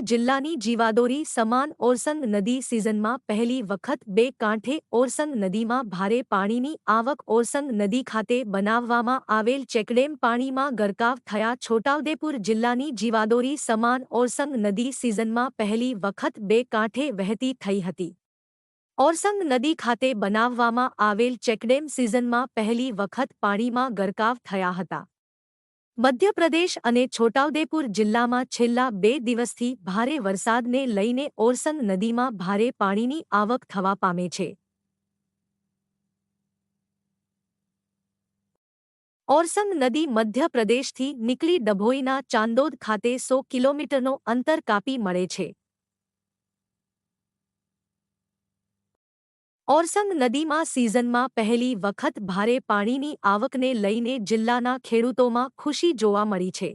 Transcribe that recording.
જિલ્લાની જીવાદોરી સમાન ઓરસંગ નદી સિઝનમાં પહેલી વખત બે કાંઠે ઓરસંગ નદીમાં ભારે પાણીની આવક ઓરસંગ નદી ખાતે બનાવવામાં આવેલ ચેકડેમ પાણીમાં ગરકાવ થયા. છોટાઉદેપુર જિલ્લાની જીવાદોરી સમાન ઓરસંગ નદી સિઝનમાં પહેલી વખત બે કાંઠે વહેતી થઈ હતી. ઓરસંગ નદી ખાતે બનાવવામાં આવેલ ચેકડેમ સિઝનમાં પહેલી વખત પાણીમાં ગરકાવ થયા હતા. મધ્યપ્રદેશ અને છોટાઉદેપુર જિલ્લામાં છેલ્લા બે દિવસથી ભારે વરસાદને લઈને ઓરસંગ નદીમાં ભારે પાણીની આવક થવા પામે છે. ઓરસંગ નદી મધ્યપ્રદેશથી નીકળી ડભોઈના ચાંદોદ ખાતે સો કિલોમીટરનો અંતર કાપી મળે છે. ઓરસંગ નદીમાં સિઝનમાં પહેલી વખત ભારે પાણીની આવકને લઈને જિલ્લાના ખેડૂતોમાં ખુશી જોવા મળી છે.